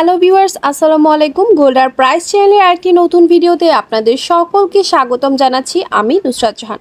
Hello viewers, আসসালামু আলাইকুম। গোল্ডার price চ্যানেলের আরেকটি নতুন ভিডিওতে আপনাদের সকলকে স্বাগতম জানাচ্ছি আমি নুসরাত জাহান।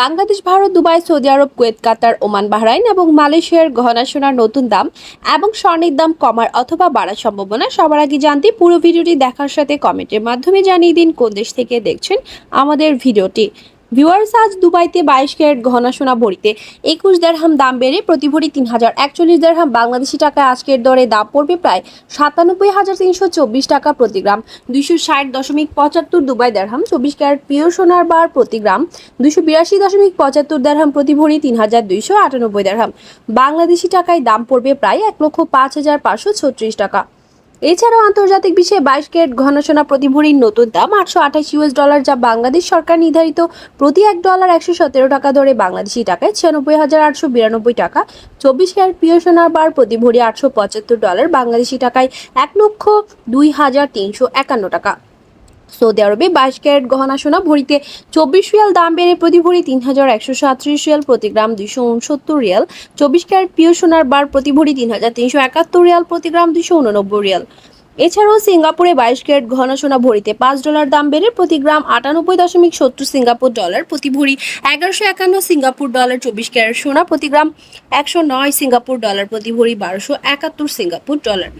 বাংলাদেশ, ভারত, দুবাই, সৌদি আরব, কুয়েত, কাতার, ওমান, বাহরাইন এবং মালয়েশিয়ার গহনা সোনার নতুন দাম এবং স্বর্ণের দাম কমার অথবা বাড়ার সম্ভাবনা সবার আগে জানতে পুরো ভিডিওটি দেখার সাথে কমেন্টের মাধ্যমে জানিয়ে দিন কোন দেশ থেকে দেখছেন আমাদের ভিডিওটি। ভিউয়ার্স আজ দুবাইতে বাইশ ক্যারেট গহনা সোনা ভরিতে একুশ দেড়হাম দাম বেড়ে প্রতি ভরি তিন হাজার একচল্লিশ দেড়হাম বাংলাদেশি টাকায় আজকের দরে দাম পড়বে প্রায় সাতানব্বই হাজার তিনশো চব্বিশ টাকা প্রতি গ্রাম। দুইশো ষাট দশমিক পঁচাত্তর দুবাই দেড়হাম, চব্বিশ ক্যারেট পিওর সোনার বার প্রতি গ্রাম। দুইশো বিরাশি দশমিক পঁচাত্তর দেড়হাম প্রতি ভরি তিন হাজার দুইশো আটানব্বই দেড়হাম। বাংলাদেশি টাকায় দাম পড়বে প্রায় এক লক্ষ পাঁচ হাজার পাঁচশো ছত্রিশ টাকা। এছাড়াও আন্তর্জাতিক বিশ্বে বাইশ ক্যারেট ঘনসোনা প্রতি ভরির নতুন দাম আটশো আঠাশ ইউএস ডলার, যা বাংলাদেশ সরকার নির্ধারিত প্রতি এক ডলার একশো সতেরো টাকা ধরে বাংলাদেশি টাকায় ছিয়ানব্বই হাজার আটশো বিরানব্বই টাকা, চব্বিশ ক্যারেট প্রিয় সোনার বার প্রতি ভরি আটশো পঁচাত্তর ডলার বাংলাদেশি টাকায় এক লক্ষ দুই হাজার তিনশো একান্ন টাকা। সৌদি আরবে বাইশ ক্যারেট গহনা সোনা, ভরিতে চব্বিশ রিয়াল দাম বেড়ে প্রতি ভরি তিন হাজার একশো সাতত্রিশ রিয়াল, প্রতি গ্রাম দুইশো উনসত্তর রিয়াল। চব্বিশ ক্যারেট পিও সোনার বার প্রতি ভরি তিন হাজার তিনশো একাত্তর রিয়াল, প্রতি গ্রাম দুইশো উননব্বই রিয়াল। এছাড়াও সিঙ্গাপুরে বাইশ ক্যারেট ঘন সোনা, ভরিতে পাঁচ ডলার দাম বেড়ে প্রতি গ্রাম আটানব্বই দশমিক সত্তর সিঙ্গাপুর ডলার প্রতি ভরি এগারোশো একান্ন সিঙ্গাপুর ডলার, চব্বিশ ক্যারেট সোনা, প্রতি গ্রাম একশো নয় সিঙ্গাপুর ডলার প্রতি ভরি বারোশো একাত্তর সিঙ্গাপুর ডলার।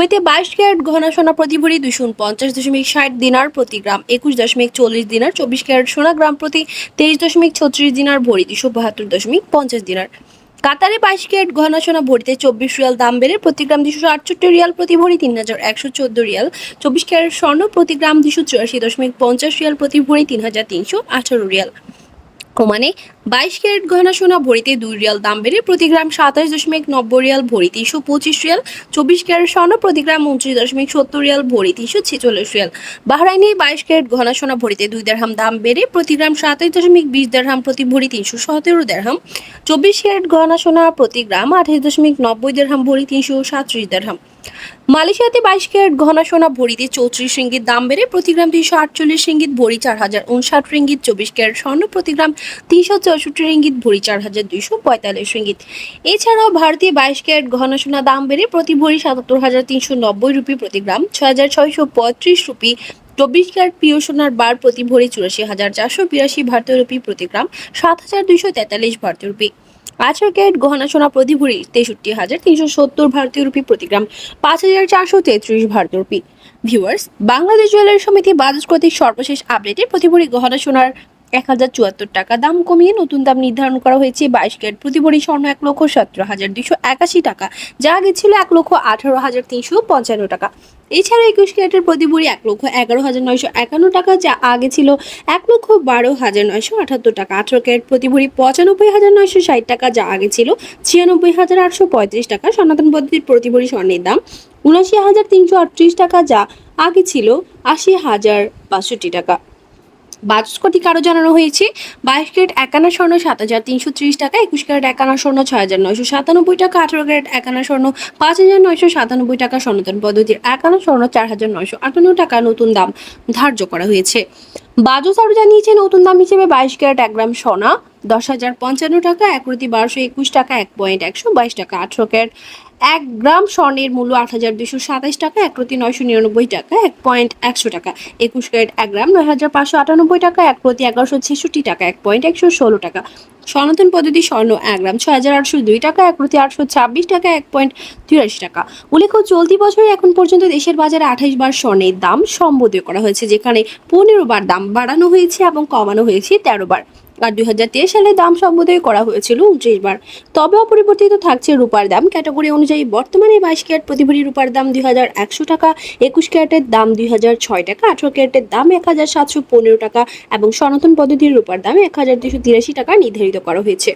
কুয়েতে বাইশ ক্যারেট ঘনা সোনা প্রতি ভরি দুশো উনপঞ্চাশ দশমিক ষাট দিনার প্রতি গ্রাম, একুশ দশমিক চল্লিশ দিনার চব্বিশ ক্যারেট সোনা গ্রাম প্রতি তেইশ দশমিক ছত্রিশ দিনার ভরি দুশো বাহাত্তর দশমিক পঞ্চাশ দিনার। কাতারে বাইশ ক্যারেট ঘনা সোনা ভরিতে চব্বিশ রিয়াল দাম বেড়ে প্রতি গ্রাম দুশো আটষট্টি রিয়াল প্রতি ভরি তিন হাজার একশো চোদ্দ রিয়াল, চব্বিশ ক্যারেট স্বর্ণ প্রতি গ্রাম দুশো চুরাশি দশমিক পঞ্চাশ রিয়াল প্রতি ভরি তিন হাজার তিনশো আঠারো রিয়াল। ওমানে বাইশ ক্যারেট গহনা সোনা ভরিতে দুই রিয়াল দাম বেড়ে প্রতি গ্রাম সাতাশ দশমিক নব্বই রিয়াল ভরি তিনশো পঁচিশ রিয়াল, চব্বিশ ক্যারেট স্বর্ণ প্রতি গ্রাম উনত্রিশ দশমিক সত্তর রিয়াল ভরি তিনশো ছেচল্লিশ রিয়াল। বাহরাইনে বাইশ ক্যারেট গহনা সোনা ভরিতে দুই দেড়হাম দাম বেড়ে প্রতি গ্রাম সাতাশ দশমিক বিশ দেড়হাম প্রতি ভরি তিনশো সতেরো দেড়হাম। চব্বিশ ক্যারেট গহনা সোনা প্রতি গ্রাম আঠাশ দশমিক নব্বই দেড়হাম ভরি তিনশো সাতত্রিশ দেড়হাম। মালয়েশিয়াতে বাইশ ক্যারেট গহনা সোনা ভরিতে চৌত্রিশ রিঙ্গিত দাম বেড়ে প্রতি গ্রাম তিনশো আটচল্লিশ রিঙ্গিত, ভরি চার হাজার উনষাট রিঙ্গিত, চব্বিশ ক্যারেট স্বর্ণ প্রতি গ্রাম তিনশো চৌষট্টি রিঙ্গিত, ভরি চার হাজার দুইশো পঁয়তাল্লিশ রিঙ্গিত। এছাড়াও ভারতীয় বাইশ ক্যারেট গহনা সোনা দাম বেড়ে প্রতি ভরি সাতাত্তর হাজার তিনশো নব্বই রুপি প্রতি গ্রাম ছয় হাজার ছয়শো পঁয়ত্রিশ রুপি, চব্বিশ ক্যারেট প্রিয় সোনার বার প্রতি ভরি চুরাশি হাজার চারশো বিরাশি ভারতীয় রুপি প্রতি গ্রাম সাত হাজার দুইশো তেতাল্লিশ ভারতীয় রুপি। আঠারো ক্যারেট গহনা সোনা প্রতি ভরি তেষট্টি হাজার তিনশো সত্তর ভারতীয় রুপি প্রতি গ্রাম, পাঁচ হাজার চারশো তেত্রিশ ভারতীয় রুপি। ভিউয়ার্স বাংলাদেশ জুয়েলারি সমিতি বাজাজ কর্তৃক সর্বশেষ আপডেটে প্রতি ভরি গহনা সোনার এক হাজার চুয়াত্তর টাকা দাম কমিয়ে নতুন দাম নির্ধারণ করা হয়েছে। বাইশ ক্যারেট প্রতি ভরি স্বর্ণ এক লক্ষ সতেরো হাজার দুশো একাশি টাকা, যা আগে ছিল এক লক্ষ আঠারো হাজার তিনশো পঞ্চান্ন টাকা। এছাড়া একুশ ক্যারেটের প্রতি ভরি এক লক্ষ এগারো হাজার নয়শো একান্ন টাকা, যা আগে ছিল এক লক্ষ বারো হাজার নয়শো আঠাত্তর টাকা। আঠারো ক্যারেট প্রতি ভরি পঁচানব্বই হাজার নয়শো ষাট টাকা, যা আগে ছিল ছিয়ানব্বই হাজার আটশো পঁয়ত্রিশ টাকা। সনাতন পদ্ধতির প্রতি ভরি স্বর্ণের দাম উনআশি হাজার তিনশো আটত্রিশ টাকা, যা আগে ছিল আশি হাজার বাষট্টি টাকা। বাজস কোটি কারও জানানো হয়েছে। বাইশ ক্যারেট একান্ন স্বর্ণ সাত হাজার তিনশো ত্রিশ টাকা, একুশ ক্যারেট একান্ন স্বর্ণ ছয় হাজার নয়শো সাতানব্বই টাকা, আঠারো ক্যারেট একান্ন স্বর্ণ পাঁচ হাজার নয়শো সাতানব্বই টাকা সনাতন পদ্ধতির একান্ন স্বর্ণ চার হাজার নয়শো আটান্ন টাকা নতুন দাম ধার্য করা হয়েছে। বাজস আরও জানিয়েছে, নতুন দাম হিসেবে বাইশ ক্যারেট এক গ্রাম সোনা দশ হাজার পঞ্চান্ন টাকা, এক প্রতি বারোশো একুশ টাকা এক পয়েন্ট একশো বাইশ টাকা আঠারো ক্যারেট। এক গ্রাম স্বর্ণের মূল্য আট হাজার দুশো সাতাইশ টাকা, এক প্রতি নয়শো নিরানব্বই টাকা, এক পয়েন্ট একশো টাকা। একুশ ক্যারেট এক গ্রাম নয় হাজার পাঁচশো আটানব্বই টাকা, এক প্রতি এগারোশো ছেষট্টি টাকা, এক পয়েন্ট একশো ষোলো টাকা। সনাতন পদ্ধতি স্বর্ণ এক গ্রাম ছয় হাজার আটশো দুই টাকা এক প্রতি আটশো ছাব্বিশ টাকা, এক পয়েন্ট তিরাশি টাকা। উল্লেখ্য, চলতি বছরে এখন পর্যন্ত দেশের বাজারে আঠাশ বার স্বর্ণের দাম সম্বোধন করা হয়েছে, যেখানে পনেরো বার দাম বাড়ানো হয়েছে এবং কমানো হয়েছে তেরো বার। আর দুই হাজার তেইশ সালে দাম সম্বোধন করা হয়েছিল উনত্রিশ বার। তবে অপরিবর্তিত থাকছে রূপার দাম। ক্যাটাগরি অনুযায়ী বর্তমানে বাইশ ক্যারেট প্রতি ভরি রূপার দাম দুই হাজার একশো টাকা, একুশ ক্যারেটের দাম দুই হাজার ছয় টাকা, আঠারো ক্যারেটের দাম এক হাজার সাতশো পনেরো টাকা এবং সনাতন পদ্ধতির রূপার দাম এক হাজার দুশো তিরাশি টাকা নির্ধারিত করা হয়েছে।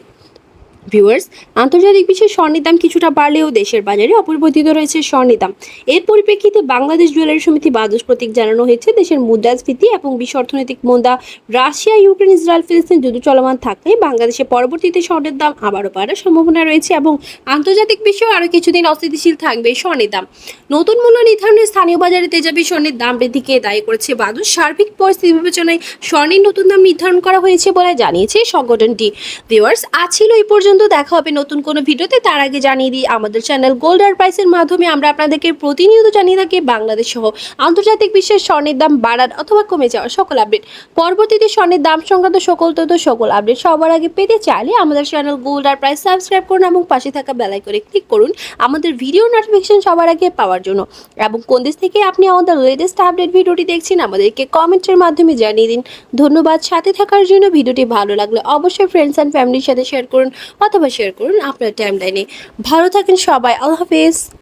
ভিউয়ার্স আন্তর্জাতিক বিশ্বে স্বর্ণের দাম কিছুটা বাড়লেও দেশের বাজারে অপরিবর্তিত রয়েছে স্বর্ণের দাম। এর পরিপ্রেক্ষিতে বাংলাদেশ জুয়েলারি সমিতি বাদস প্রতীক জানানো হয়েছে, দেশের মুদ্রাস্ফীতি এবং বিশ্ব অর্থনৈতিক মন্দা রাশিয়া, ইউক্রেন, ইসরায়েল, ফিলিস্তিন যুদ্ধ চলমান থাকলে বাংলাদেশে পরবর্তীতে স্বর্ণের দাম আবারও বাড়ার সম্ভাবনা রয়েছে এবং আন্তর্জাতিক বিশ্বেও আরও কিছুদিন অস্থিতিশীল থাকবে স্বর্ণের দাম। নতুন মূল্য নির্ধারণে স্থানীয় বাজারে তেজাবি স্বর্ণের দাম বৃদ্ধিকে দায়ী করেছে বাদস সার্বিক পরিস্থিতি বিবেচনায় স্বর্ণের নতুন দাম নির্ধারণ করা হয়েছে বলে জানিয়েছে সংগঠনটি। ভিউয়ার্স আজ ছিল এই পর্যন্ত। পর্যন্ত দেখা হবে নতুন কোনো ভিডিওতে। তার আগে জানিয়ে দিই, আমাদের চ্যানেল গোল্ড আর প্রাইসের মাধ্যমে আমরা আপনাদেরকে প্রতিনিয়ত জানিয়ে থাকি বাংলাদেশ সহ আন্তর্জাতিক বিশ্বের স্বর্ণের দাম বাড়ার অথবা কমে যাওয়ার সকল আপডেট পরবর্তীতে স্বর্ণের দাম সংক্রান্ত সকল তথ্য, সকল আপডেট সবার আগে পেতে চাইলে আমাদের চ্যানেল গোল্ড আর প্রাইস সাবস্ক্রাইব করুন এবং পাশে থাকা বেল করে ক্লিক করুন। আমাদের ভিডিও নোটিফিকেশন সবার আগে পাওয়ার জন্য। এবং কোন দেশ থেকে আপনি আমাদের লেটেস্ট আপডেট ভিডিওটি দেখছেন, আমাদেরকে কমেন্টের মাধ্যমে জানিয়ে দিন। ধন্যবাদ। সাথে থাকার জন্য ভিডিওটি ভালো লাগলে অবশ্যই ফ্রেন্ডস অ্যান্ড ফ্যামিলির সাথে শেয়ার করুন। অথবা শেয়ার করুন আপনার টাইম লাইনে ভালো থাকেন সবাই আল্লাহ হাফেজ।